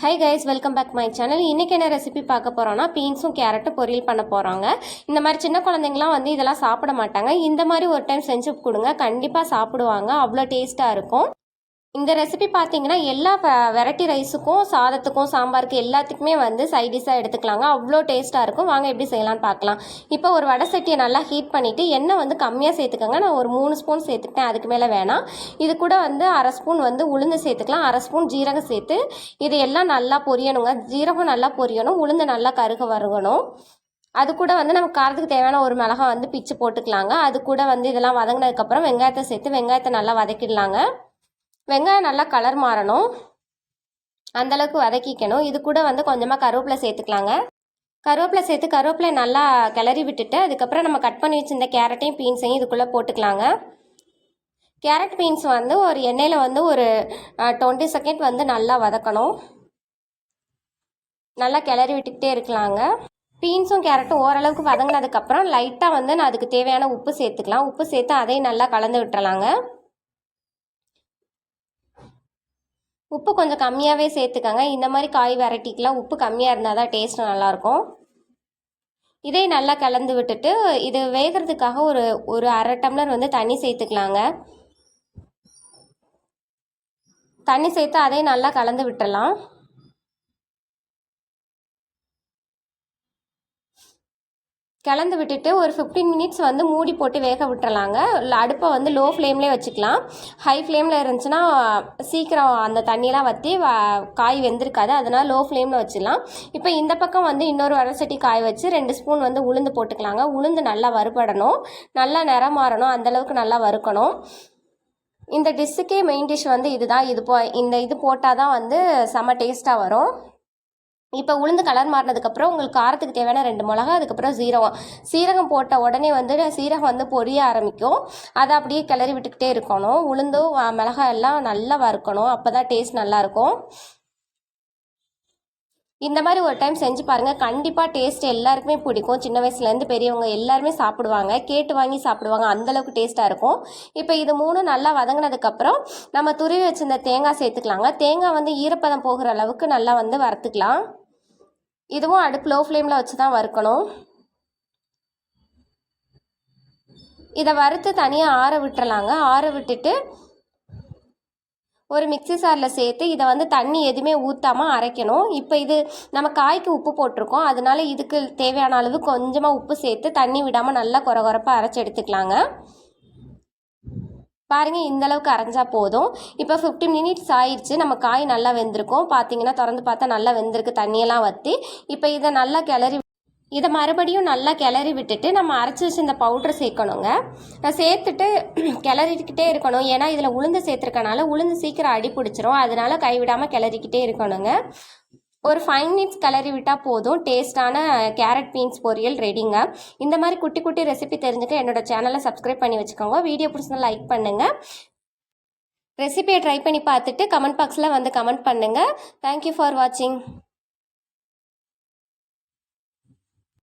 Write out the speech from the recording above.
Hi guys welcome back my channel இன்றைக்கி என்ன recipe பார்க்க போகிறோன்னா பீன்ஸும் கேரட்டும் பொரியல் பண்ண போகிறாங்க இந்த மாதிரி சின்ன குழந்தைங்களாம் வந்து இதெல்லாம் சாப்பிட மாட்டாங்க. இந்த மாதிரி ஒரு டைம் செஞ்சு கொடுங்க. கண்டிப்பாக சாப்பிடுவாங்க. அவ்வளோ டேஸ்ட்டாக இருக்கும். இந்த ரெசிபி பார்த்தீங்கன்னா எல்லா வெரைட்டி ரைஸுக்கும் சாதத்துக்கும் சாம்பாருக்கு எல்லாத்துக்குமே வந்து சைடிஷாக எடுத்துக்கலாங்க. அவ்வளோ டேஸ்ட்டாக இருக்கும். வாங்க எப்படி செய்யலாம்னு பார்க்கலாம் இப்போ ஒரு வடை சட்டியை நல்லா ஹீட் பண்ணிவிட்டு எண்ணெய் வந்து கம்மியாக சேர்த்துக்கோங்க. நான் ஒரு மூணு ஸ்பூன் சேர்த்துக்கிட்டேன். அதுக்கு மேலே வேணாம். இது கூட வந்து அரை ஸ்பூன் வந்து உளுந்து சேர்த்துக்கலாம். அரை ஸ்பூன் ஜீரகம் சேர்த்து இது எல்லாம் நல்லா பொரியணுங்க. ஜீரகம் நல்லா பொரியணும். உளுந்து நல்லா கருக வருகணும் அது கூட வந்து நம்ம காரத்துக்கு தேவையான ஒரு மிளகா வந்து பிச்சு போட்டுக்கலாங்க. அது கூட வந்து இதெல்லாம் வதங்கினதுக்கப்புறம் வெங்காயத்தை சேர்த்து வெங்காயத்தை நல்லா வதக்கிடலாங்க. வெங்காயம் நல்லா கலர் மாறணும். அந்தளவுக்கு வதக்கிக்கணும். இது கூட வந்து கொஞ்சமாக கருவேப்பிலை சேர்த்துக்கலாங்க. கருவேப்பிலை சேர்த்து கருவேப்பிலை நல்லா கிளறி விட்டுட்டு அதுக்கப்புறம் நம்ம கட் பண்ணி வச்சுருந்த கேரட்டையும் பீன்ஸையும் இதுக்குள்ளே போட்டுக்கலாங்க. கேரட் பீன்ஸ் வந்து ஒரு எண்ணெயில் வந்து ஒரு டுவெண்ட்டி செகண்ட் வந்து நல்லா வதக்கணும். நல்லா கிளறி விட்டுக்கிட்டே இருக்கலாங்க. பீன்ஸும் கேரட்டும் ஓரளவுக்கு வதங்கினதுக்கப்புறம் லைட்டாக வந்து நான் அதுக்கு தேவையான உப்பு சேர்த்துக்கலாம். உப்பு சேர்த்து அதையும் நல்லா கலந்து விட்டுறலாங்க. உப்பு கொஞ்சம் கம்மியாகவே சேர்த்துக்கங்க. இந்த மாதிரி காய் வெரைட்டிக்கெலாம் உப்பு கம்மியாக இருந்தால் தான் டேஸ்ட் நல்லாயிருக்கும். இதே நல்லா கலந்து விட்டுட்டு இது வேகிறதுக்காக ஒரு ஒரு அரை டம்ளர் வந்து தண்ணி சேர்த்துக்கலாங்க. தண்ணி சேர்த்து அதையும் நல்லா கலந்து விட்டுடலாம். கலந்து விட்டுட்டு ஒரு ஃபிஃப்டீன் மினிட்ஸ் வந்து மூடி போட்டு வேக விட்டுறலாங்க. அடுப்பை வந்து லோ ஃப்ளேம்லேயே வச்சுக்கலாம் ஹை ஃப்ளேமில் இருந்துச்சுன்னா சீக்கிரம் அந்த தண்ணியெலாம் வற்றி காய் வெந்திருக்காது. அதனால் லோ ஃப்ளேமில் வச்சிடலாம். இப்போ இந்த பக்கம் வந்து இன்னொரு வரசட்டி காய் வச்சு ரெண்டு ஸ்பூன் வந்து உளுந்து போட்டுக்கலாங்க. உளுந்து நல்லா வறுபடணும். நல்லா நிறம் மாறணும். அந்தளவுக்கு நல்லா வறுக்கணும். இந்த டிஷ்ஷுக்கே மெயின் டிஷ் வந்து இதுதான். இது போ இந்த இது போட்டால் தான் வந்து செம்ம டேஸ்ட்டாக வரும். இப்போ உளுந்து கலர் மாறினதுக்கப்புறம் உங்களுக்கு காரத்துக்கு தேவையான ரெண்டு மிளகா அதுக்கப்புறம் சீரகம். சீரகம் போட்ட உடனே வந்து சீரகம் வந்து பொரிய ஆரம்பிக்கும். அதை அப்படியே கிளறி விட்டுக்கிட்டே இருக்கணும். உளுந்தும் மிளகா எல்லாம் நல்லா வறுக்கணும். அப்போ தான் டேஸ்ட் நல்லாயிருக்கும் இந்த மாதிரி ஒரு டைம் செஞ்சு பாருங்கள் கண்டிப்பாக டேஸ்ட் எல்லாருக்குமே பிடிக்கும். சின்ன வயசுலேருந்து பெரியவங்க எல்லாருமே சாப்பிடுவாங்க. கேட்டு வாங்கி சாப்பிடுவாங்க. அந்தளவுக்கு டேஸ்ட்டாக இருக்கும். இப்போ இது மூணும் நல்லா வதங்கினதுக்கப்புறம் நம்ம துருவி வச்சுருந்த தேங்காய் சேர்த்துக்கலாங்க. தேங்காய் வந்து ஈரப்பதம் போகிற அளவுக்கு நல்லா வந்து வறுத்துக்கலாம். இதுவும் அடுப்பு லோ ஃப்ளேமில் வச்சு தான் வறுக்கணும். இதை வறுத்து தனியாக ஆற விட்டுறலாங்க. ஆற விட்டுட்டு ஒரு மிக்சி சாரில் சேர்த்து இதை வந்து தண்ணி எதுவுமே ஊற்றாமல் அரைக்கணும். இப்போ இது நம்ம காய்க்கு உப்பு போட்டிருக்கோம். அதனால இதுக்கு தேவையான அளவு கொஞ்சமாக உப்பு சேர்த்து தண்ணி விடாமல் நல்லா குறை குறைப்பாக அரைச்சி எடுத்துக்கலாங்க. பாருங்கள் இந்தளவுக்கு அரைஞ்சா போதும். இப்போ ஃபிஃப்டின் மினிட்ஸ் ஆயிடுச்சு. நம்ம காய் நல்லா வெந்திருக்கும். பார்த்தீங்கன்னா திறந்து பார்த்தா நல்லா வெந்திருக்கு. தண்ணியெல்லாம் வற்றி இப்போ இதை நல்லா கிளறி இதை மறுபடியும் நல்லா கிளறி விட்டுட்டு நம்ம அரைச்சி வச்சு இந்த பவுட்ரு சேர்க்கணுங்க. சேர்த்துட்டு கிளறிக்கிட்டே இருக்கணும். ஏன்னா இதில் உளுந்து சேர்த்துருக்கனால உளுந்து சீக்கிரம் அடி பிடிச்சிரும். அதனால கைவிடாமல் கிளறிக்கிட்டே இருக்கணுங்க. ஒரு ஃபைவ் மினிட்ஸ் கிளறி விட்டால் போதும். டேஸ்டான கேரட் பீன்ஸ் பொரியல் ரெடிங்க இந்த மாதிரி குட்டி குட்டி ரெசிபி தெரிஞ்சுக்க என்னோட சேனலை சப்ஸ்கிரைப் பண்ணி வச்சுக்கோங்க. வீடியோ பிடிச்சிருந்தா லைக் பண்ணுங்கள் ரெசிபியை ட்ரை பண்ணி பார்த்துட்டு கமெண்ட் பாக்ஸில் வந்து கமெண்ட் பண்ணுங்கள் தேங்க்யூ ஃபார் வாட்சிங்